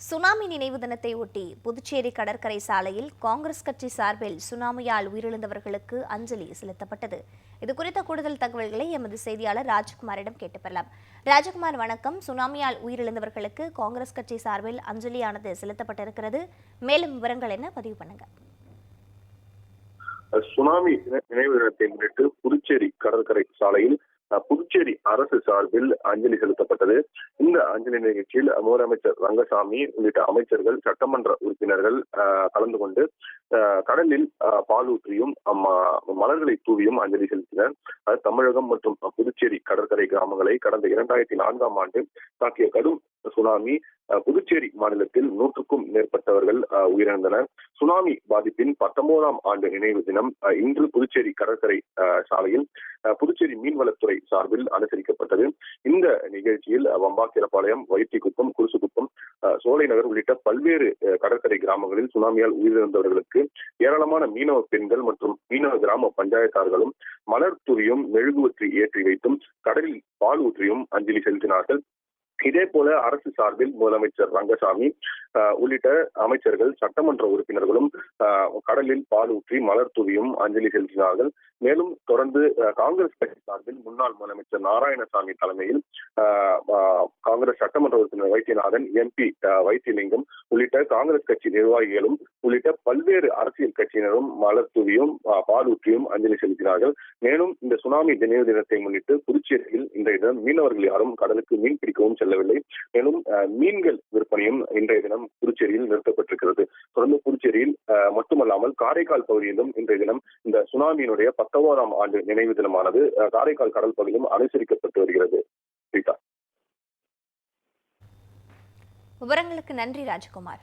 Tsunami நினைவு தினத்தை ஒட்டி புதுச்சேரி கடற்கரை சாலையில் காங்கிரஸ் கட்சி சார்பில் சுனாமியால் உயிரிழந்தவர்களுக்கு அஞ்சலி செலுத்தப்பட்டது. இது குறித்த கூடுதல் தகவல்களை எமது செய்தியாளர் ராஜ்குமாரிடம் கேட்டு பெறலாம். ராஜகுமார் வணக்கம். சுனாமியால் உயிரிழந்தவர்களுக்கு காங்கிரஸ் கட்சி சார்பில் அஞ்சலியானது செலுத்தப்பட்டிருக்கிறது. மேலும் விவரங்கள் என்ன பதிவு பண்ணுங்க. சுனாமி நினைவு தினத்தை முன்னிட்டு புதுச்சேரி கடற்கரை சாலையில் புதுச்சேரி அரசு சார்பில் அஞ்சலி செலுத்தப்பட்டது. இந்த அஞ்சலி நிகழ்ச்சியில் முதலமைச்சர் ரங்கசாமி உள்ளிட்ட அமைச்சர்கள் சட்டமன்ற உறுப்பினர்கள் கலந்து கொண்டு கடலில் பாலூற்றியும் மலர்களை தூவியும் அஞ்சலி செலுத்தினர். தமிழகம் மற்றும் புதுச்சேரி கடற்கரை கிராமங்களை கடந்த இரண்டாயிரத்தி நான்காம் ஆண்டு தாக்கிய கடும் சுனாமி அஹ், புதுச்சேரி மாநிலத்தில் நூற்றுக்கும் மேற்பட்டவர்கள் உயிரிழந்தனர். சுனாமி பாதிப்பின் பத்தொன்பதாம் ஆண்டு நினைவு தினம் அஹ், இன்று புதுச்சேரி கடற்கரை சாலையில் புதுச்சேரி மீன்வளத்துறை சார்பில் அனுசரிக்கப்பட்டது. இந்த நிகழ்ச்சியில் அஹ், வம்பாக்கிரபாளையம் வைத்திக்குப்பம் குருசுக்குப்பம் அஹ், சோலை நகர் உள்ளிட்ட பல்வேறு அஹ், கடற்கரை கிராமங்களில் சுனாமியால் உயிரிழந்தவர்களுக்கு ஏராளமான மீனவ பெண்கள் மற்றும் மீனவ கிராம பஞ்சாயத்தார்களும் மலர் தூவியும் மெழுகுவற்றி ஏற்றி வைத்தும் கடலில் பால் ஊற்றியும் அஞ்சலி செலுத்தினார்கள். இதே போல அரசு சார்பில் முதலமைச்சர் ரங்கசாமி உள்ளிட்ட அமைச்சர்கள் சட்டமன்ற உறுப்பினர்களும் கடலில் பால் ஊற்றி மலர் தூவியும் அஞ்சலி செலுத்தினார்கள். மேலும் தொடர்ந்து காங்கிரஸ் கட்சி சார்பில் முன்னாள் முதலமைச்சர் நாராயணசாமி தலைமையில் காங்கிரஸ் சட்டமன்ற உறுப்பினர் வைத்தியநாதன் எம்பி வைத்தியலிங்கம் உள்ளிட்ட காங்கிரஸ் கட்சி நிர்வாகிகளும் உள்ளிட்ட பல்வேறு அரசியல் கட்சியினரும் மலர் தூவியும் பாலூற்றியும் பால் ஊற்றியும் அஞ்சலி செலுத்தினார்கள். மேலும் இந்த சுனாமி நினைவு தினத்தை முன்னிட்டு புதுச்சேரியில் இன்றைய தினம் மீனவர்கள் யாரும் கடலுக்கு மீன் பிடிக்கவும் செல்ல செல்லவில்லை மேலும் மீன்கள் விற்பனையும் இன்றைய தினம் புதுச்சேரியில் நிறுத்தப்பட்டிருக்கிறது. தொடர்ந்து புதுச்சேரியில் மட்டுமல்லாமல் காரைக்கால் பகுதியிலும் இன்றைய தினம் இந்த சுனாமியினுடைய பத்தொன்பதாம் ஆண்டு நினைவு தினமானது காரைக்கால் கடல் பகுதியிலும் அனுசரிக்கப்பட்டு வருகிறது. விவரங்களுக்கு நன்றி ராஜ்குமார்.